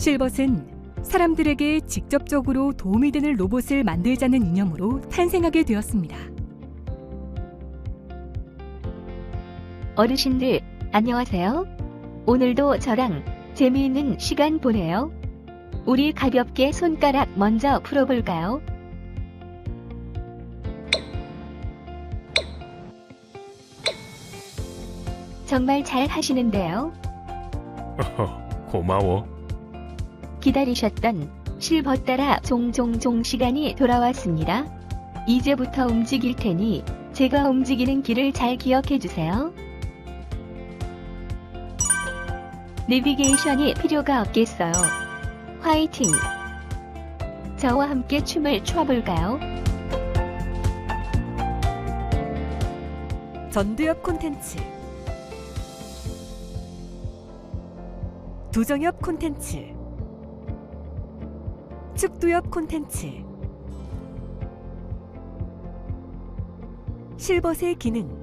실벗은 사람들에게 직접적으로 도움이 되는 로봇을 만들자는 이념으로 탄생하게 되었습니다. 어르신들, 안녕하세요. 오늘도 저랑 재미있는 시간 보내요. 우리 가볍게 손가락 먼저 풀어볼까요? 정말 잘 하시는데요. 고마워. 기다리셨던 실버 따라 종종종 시간이 돌아왔습니다. 이제부터 움직일 테니 제가 움직이는 길을 잘 기억해 주세요. 내비게이션이 필요가 없겠어요. 화이팅! 저와 함께 춤을 춰볼까요? 전두엽 콘텐츠 두정엽 콘텐츠 축두엽 콘텐츠. 실벗의 기능